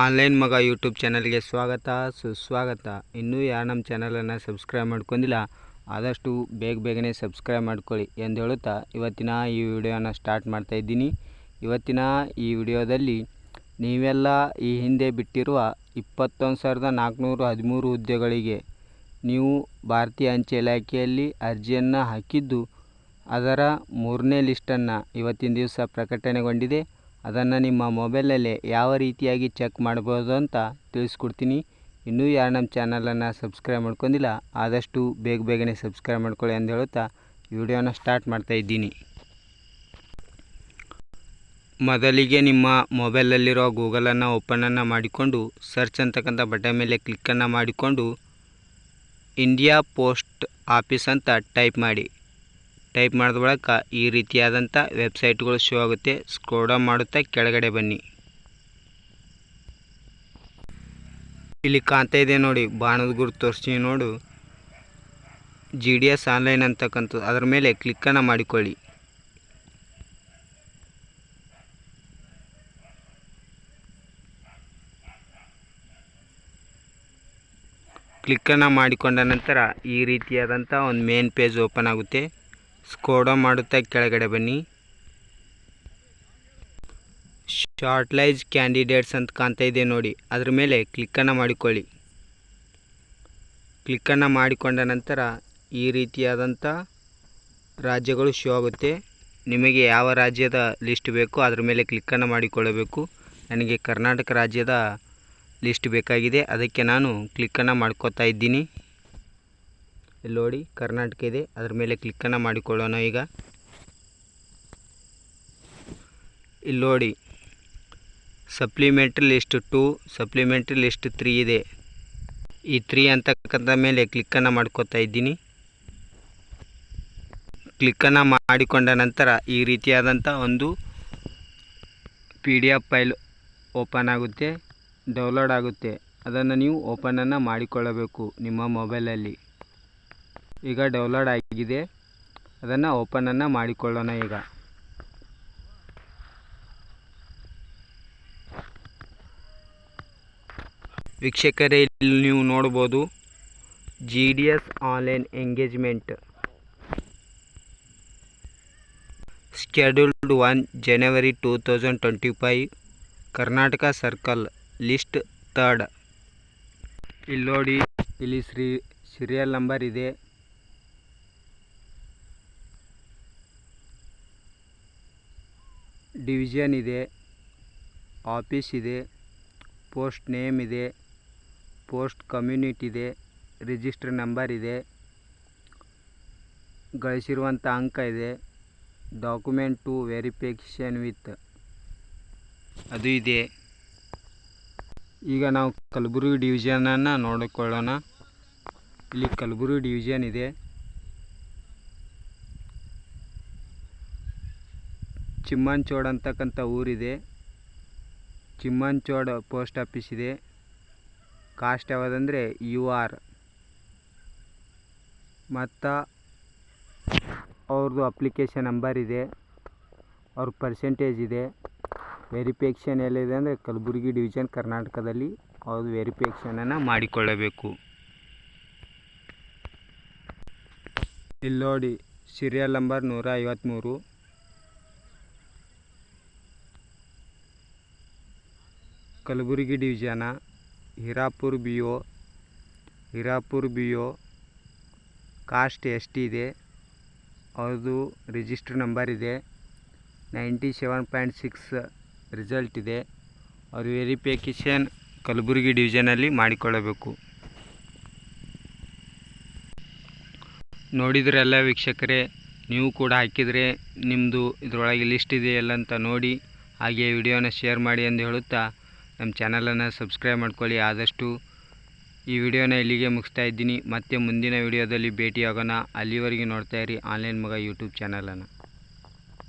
Online ಮಗ YouTube ಚಾನಲ್ಗೆ ಸ್ವಾಗತ, ಸುಸ್ವಾಗತ. ಇನ್ನೂ ಯಾರು ನಮ್ಮ ಚಾನಲನ್ನು ಸಬ್ಸ್ಕ್ರೈಬ್ ಮಾಡ್ಕೊಂಡಿಲ್ಲ, ಆದಷ್ಟು ಬೇಗ ಬೇಗನೆ ಸಬ್ಸ್ಕ್ರೈಬ್ ಮಾಡ್ಕೊಳ್ಳಿ ಎಂದು ಹೇಳುತ್ತಾ ಇವತ್ತಿನ ಈ ವಿಡಿಯೋನ ಸ್ಟಾರ್ಟ್ ಮಾಡ್ತಾ ಇದ್ದೀನಿ. ಇವತ್ತಿನ ಈ ವಿಡಿಯೋದಲ್ಲಿ ನೀವೆಲ್ಲ ಈ ಹಿಂದೆ ಬಿಟ್ಟಿರುವ ಇಪ್ಪತ್ತೊಂದು ಸಾವಿರದ ನಾಲ್ಕುನೂರ ಹದಿಮೂರು ಹುದ್ದೆಗಳಿಗೆ ನೀವು ಭಾರತೀಯ ಅಂಚೆ ಇಲಾಖೆಯಲ್ಲಿ ಅರ್ಜಿಯನ್ನು ಹಾಕಿದ್ದು ಅದರ ಮೂರನೇ ಲಿಸ್ಟನ್ನು ಇವತ್ತಿನ ದಿವಸ ಪ್ರಕಟಣೆಗೊಂಡಿದೆ. ಅದನ್ನು ನಿಮ್ಮ ಮೊಬೈಲಲ್ಲೇ ಯಾವ ರೀತಿಯಾಗಿ ಚೆಕ್ ಮಾಡ್ಬೋದು ಅಂತ ತಿಳಿಸ್ಕೊಡ್ತೀನಿ. ಇನ್ನೂ ಯಾರು ನಮ್ಮ ಚಾನಲನ್ನು ಸಬ್ಸ್ಕ್ರೈಬ್ ಮಾಡ್ಕೊಂಡಿಲ್ಲ, ಆದಷ್ಟು ಬೇಗ ಬೇಗನೆ ಸಬ್ಸ್ಕ್ರೈಬ್ ಮಾಡ್ಕೊಳ್ಳಿ ಅಂತ ಹೇಳುತ್ತಾ ವಿಡಿಯೋನ ಸ್ಟಾರ್ಟ್ ಮಾಡ್ತಾ ಇದ್ದೀನಿ. ಮೊದಲಿಗೆ ನಿಮ್ಮ ಮೊಬೈಲಲ್ಲಿರೋ ಗೂಗಲನ್ನು ಓಪನನ್ನು ಮಾಡಿಕೊಂಡು ಸರ್ಚ್ ಅಂತಕ್ಕಂಥ ಬಟನ್ ಮೇಲೆ ಕ್ಲಿಕ್ಕನ್ನು ಮಾಡಿಕೊಂಡು ಇಂಡಿಯಾ ಪೋಸ್ಟ್ ಆಫೀಸ್ ಅಂತ ಟೈಪ್ ಮಾಡಿ. ಟೈಪ್ ಮಾಡಿದ ಬಳಿಕ ಈ ರೀತಿಯಾದಂಥ ವೆಬ್ಸೈಟ್ಗಳು ಶೋ ಆಗುತ್ತೆ. ಸ್ಕ್ರೋಡ ಮಾಡುತ್ತಾ ಕೆಳಗಡೆ ಬನ್ನಿ. ಇಲ್ಲಿ ಕಾಣ್ತಾ ಇದೆ ನೋಡಿ, ಬಾಣದ ಗುರು ತೋರಿಸ್ತೀನಿ ನೋಡು. ಜಿ ಡಿ ಎಸ್ ಆನ್ಲೈನ್ ಅಂತಕ್ಕಂಥದ್ದು. ಅದರ ಮೇಲೆ ಕ್ಲಿಕ್ಕನ್ನು ಮಾಡಿಕೊಳ್ಳಿ. ಕ್ಲಿಕ್ಕನ್ನು ಮಾಡಿಕೊಂಡ ನಂತರ ಈ ರೀತಿಯಾದಂಥ ಒಂದು ಮೇನ್ ಪೇಜ್ ಓಪನ್ ಆಗುತ್ತೆ. ಸ್ಕೋಡ ಮಾಡುತ್ತಾ ಕೆಳಗಡೆ ಬನ್ನಿ. ಶಾರ್ಟ್ಲೈಜ್ ಕ್ಯಾಂಡಿಡೇಟ್ಸ್ ಅಂತ ಕಾಣ್ತಾ ಇದೆ ನೋಡಿ. ಅದ್ರ ಮೇಲೆ ಕ್ಲಿಕ್ಕನ್ನು ಮಾಡಿಕೊಳ್ಳಿ. ಕ್ಲಿಕ್ಕನ್ನು ಮಾಡಿಕೊಂಡ ನಂತರ ಈ ರೀತಿಯಾದಂಥ ರಾಜ್ಯಗಳು ಶೋ ಆಗುತ್ತೆ. ನಿಮಗೆ ಯಾವ ರಾಜ್ಯದ ಲಿಸ್ಟ್ ಬೇಕು ಅದ್ರ ಮೇಲೆ ಕ್ಲಿಕ್ಕನ್ನು ಮಾಡಿಕೊಳ್ಳಬೇಕು. ನನಗೆ ಕರ್ನಾಟಕ ರಾಜ್ಯದ ಲಿಸ್ಟ್ ಬೇಕಾಗಿದೆ. ಅದಕ್ಕೆ ನಾನು ಕ್ಲಿಕ್ಕನ್ನು ಮಾಡ್ಕೋತಾ ಇದ್ದೀನಿ. ಇಲ್ಲಿ ನೋಡಿ, ಕರ್ನಾಟಕ ಇದೆ. ಅದ್ರ ಮೇಲೆ ಕ್ಲಿಕ್ಕನ್ನು ಮಾಡಿಕೊಳ್ಳೋಣ ಈಗ. ಇಲ್ಲಿ ನೋಡಿ supplementary list two supplementary list three ಇದೆ. ಈ ತ್ರೀ ಅಂತಕ್ಕಂಥ ಮೇಲೆ ಕ್ಲಿಕ್ಕನ್ನು ಮಾಡ್ಕೋತಾ ಇದ್ದೀನಿ. ಕ್ಲಿಕ್ಕನ್ನು ಮಾಡಿಕೊಂಡ ನಂತರ ಈ ರೀತಿಯಾದಂಥ ಒಂದು P D F file open ಆಗುತ್ತೆ, ಡೌನ್ಲೋಡ್ ಆಗುತ್ತೆ. ಅದನ್ನು ನೀವು ಓಪನನ್ನು ಮಾಡಿಕೊಳ್ಳಬೇಕು ನಿಮ್ಮ ಮೊಬೈಲಲ್ಲಿ. ಈಗ ಡೌನ್ಲೋಡ್ ಆಗಿದೆ. ಅದನ್ನು ಓಪನನ್ನು ಮಾಡಿಕೊಳ್ಳೋಣ ಈಗ. ವೀಕ್ಷಕರೇ, ಇಲ್ಲಿ ನೀವು ನೋಡ್ಬೋದು G D S online engagement scheduled one January two thousand twenty five Karnataka circle list third ಇಲ್ಲಿ ನೋಡಿ, ಇಲ್ಲಿ ಶ್ರೀ ಸೀರಿಯಲ್ ನಂಬರ್ ಇದೆ. ಡಿವಿಷನ್ ಇದೆ, ಆಫೀಸ್ ಇದೆ, ಪೋಸ್ಟ್ ನೇಮ್ ಇದೆ, ಪೋಸ್ಟ್ ಕಮ್ಯುನಿಟಿ ಇದೆ, ರಿಜಿಸ್ಟರ್ ನಂಬರ್ ಇದೆ, ಗಳಿಸಿರುವಂಥ ಅಂಕ ಇದೆ, ಡಾಕ್ಯುಮೆಂಟ್ ಟು ವೆರಿಫಿಕೇಷನ್ ವಿತ್ ಅದು ಇದೆ. ಈಗ ನಾವು ಕಲಬುರಗಿ ಡಿವಿಷನನ್ನು ನೋಡಿಕೊಳ್ಳೋಣ. ಇಲ್ಲಿ ಕಲಬುರಗಿ ಡಿವಿಷನ್ ಇದೆ. ಚಿಮ್ಮಂಚೋಡ್ ಅಂತಕ್ಕಂಥ ಊರಿದೆ. ಚಿಮ್ಮಂಚೋಡ್ ಪೋಸ್ಟ್ ಆಫೀಸ್ ಇದೆ. ಕಾಸ್ಟ್ ಯಾವುದಂದರೆ ಯು ಆರ್. ಮತ್ತು ಅವ್ರದ್ದು ಅಪ್ಲಿಕೇಶನ್ ನಂಬರ್ ಇದೆ. ಅವ್ರ ಪರ್ಸೆಂಟೇಜ್ ಇದೆ. ವೆರಿಫಿಕೇಷನ್ ಎಲ್ಲಿದೆ ಅಂದರೆ ಕಲಬುರಗಿ ಡಿವಿಷನ್ ಕರ್ನಾಟಕದಲ್ಲಿ ಅವ್ರದ್ದು ವೆರಿಫಿಕೇಷನನ್ನು ಮಾಡಿಕೊಳ್ಳಬೇಕು. ಇಲ್ಲಿ ನೋಡಿ ಸೀರಿಯಲ್ ನಂಬರ್ ನೂರ ಐವತ್ತ್ಮೂರು Kalaburagi division, Hirapur B O Hirapur B O caste ಎಷ್ಟಿದೆ ಅವ್ರದ್ದು ರಿಜಿಸ್ಟರ್ ನಂಬರ್ ಇದೆ. Ninety seven point six result ಇದೆ. ಅವ್ರ ವೆರಿಫಿಕೇಷನ್ ಕಲಬುರಗಿ ಡಿವಿಷನಲ್ಲಿ ಮಾಡಿಕೊಳ್ಳಬೇಕು. ನೋಡಿದ್ರೆಲ್ಲ ವೀಕ್ಷಕರೇ, ನೀವು ಕೂಡ ಹಾಕಿದರೆ ನಿಮ್ಮದು ಇದರೊಳಗೆ ಲಿಸ್ಟ್ ಇದೆಯಲ್ಲ ಅಂತ ನೋಡಿ, ಹಾಗೆ ವಿಡಿಯೋನ ಶೇರ್ ಮಾಡಿ ಎಂದು ಹೇಳುತ್ತಾ ನಮ್ಮ ಚಾನಲನ್ನು ಸಬ್ಸ್ಕ್ರೈಬ್ ಮಾಡ್ಕೊಳ್ಳಿ. ಆದಷ್ಟು ಈ ವಿಡಿಯೋನ ಇಲ್ಲಿಗೆ ಮುಗಿಸ್ತಾ ಇದ್ದೀನಿ. ಮತ್ತೆ ಮುಂದಿನ ವಿಡಿಯೋದಲ್ಲಿ ಭೇಟಿಯಾಗೋಣ. ಅಲ್ಲಿವರೆಗೆ ನೋಡ್ತಾ ಇರಿ. ಆನ್ಲೈನ್ ಮಗ ಯೂಟ್ಯೂಬ್ ಚಾನಲನ್ನು.